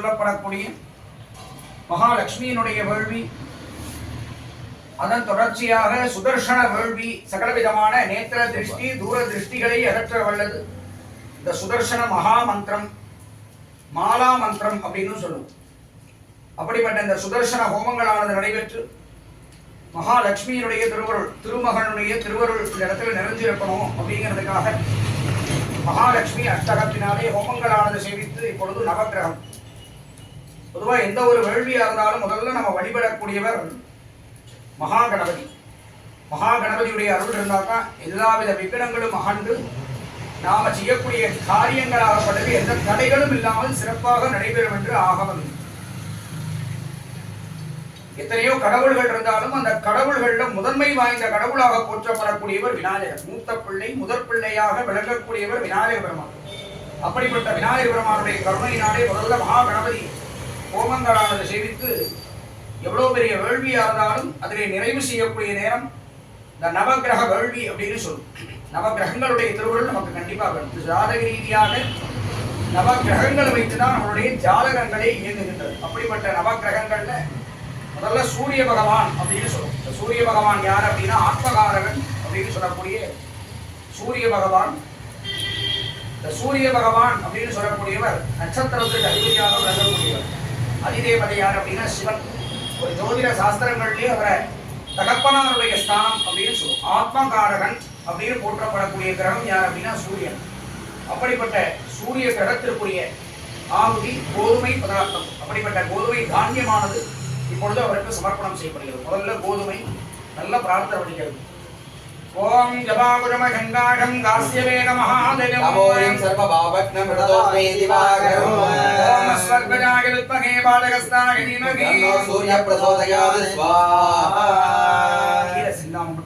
சொல்லப்படக்கூடிய மகாலட்சுமியினுடைய வேள்வி அதன் தொடர்ச்சியாக சுதர்சன வேள்வி சகலவிதமான நேத்திர திருஷ்டி தூர திருஷ்டிகளை அகற்ற வல்லது. இந்த சுதர்சன மகா மந்திரம் மாலா மந்திரம் அப்படின்னு சொல்லுவோம். அப்படிப்பட்ட இந்த சுதர்சன ஹோமங்களானது நடைபெற்று மகாலட்சுமியினுடைய திருவருள் திருமகனுடைய திருவருள் இந்த இடத்துல நிறைஞ்சிருக்கணும் அப்படிங்கிறதுக்காக மகாலட்சுமி அஷ்டகத்தினாலே ஹோமங்களானது சேவித்து இப்பொழுது நவக்கிரகம். பொதுவாக எந்த ஒரு வேள்வியா இருந்தாலும் முதல்ல நம்ம வழிபடக்கூடியவர் மகா கணபதி மகா கணபதியுடைய அருள் இருந்தால் தான் எல்லாவித விக்கிரங்களும் அகன்று நாம செய்யக்கூடிய காரியங்களாகப்பட்டது எந்த தடைகளும் இல்லாமல் சிறப்பாக நடைபெறும் என்று ஆகவன் எத்தனையோ கடவுள்கள் இருந்தாலும் அந்த கடவுள்கள்ல முதன்மை வாய்ந்த கடவுளாக போற்றப்படக்கூடியவர் விநாயகர். மூத்த பிள்ளை முதற் பிள்ளையாக விளங்கக்கூடியவர் விநாயக பெருமான். அப்படிப்பட்ட விநாயக பெருமானுடைய கருணையினாலே முதல்ல மகா கணபதி ஹோமங்களானது சேவித்து எவ்வளவு பெரிய வேள்வியாக இருந்தாலும் அதிலே நிறைவு செய்யக்கூடிய நேரம் இந்த நவக்கிரக வேள்வி அப்படின்னு சொல்லும். நவக்கிரகங்களுடைய திருவுருள் நமக்கு கண்டிப்பாக வேணும் ஜாதக ரீதியாக நவகிரகங்களை வைத்து தான் நம்மளுடைய ஜாதகங்களே இயங்குகின்றது. அப்படிப்பட்ட நவக்கிரகங்கள்ல முதல்ல சூரிய பகவான் அப்படின்னு சொல்லுவோம் இந்த சூரிய பகவான் யார் அப்படின்னா ஆத்மகாரகன் அப்படின்னு சொல்லக்கூடிய சூரிய பகவான். இந்த சூரிய பகவான் அப்படின்னு சொல்லக்கூடியவர் நட்சத்திரத்துக்கு அதிபதியாக விளங்கக்கூடியவர். அதிதேவதை யார் அப்படின்னா சிவன். ஒரு ஜோதிட சாஸ்திரங்கள்லேயும் அவரை தகப்பனாருடைய ஸ்தானம் அப்படின்னு சொல்லுவோம். ஆத்மகாரகன் அப்படின்னு போற்றப்படக்கூடிய கிரகம் யார் அப்படின்னா சூரியன். அப்படிப்பட்ட சூரிய கிரகத்திற்குரிய ஆகுதி கோதுமை பதார்த்தம். அப்படிப்பட்ட கோதுமை தானியமானது இப்பொழுது அவருக்கு சமர்ப்பணம் செய்யப்படுகிறது. முதல்ல கோதுமை நல்ல பிரார்த்தனை பண்ணிக்கிறது. ஓம் ஜபாபுரம கண்டாகம் காசியவே நமஹா ஓம் சர்வபாபக்னம் ஹிருதோஸ்மே திவாகரம். வித்மகே பாலகஸ்தாய தீமகி தன்னோ சூரிய பிரசோதயாத் ஸ்வாஹா கீழ சிந்தாம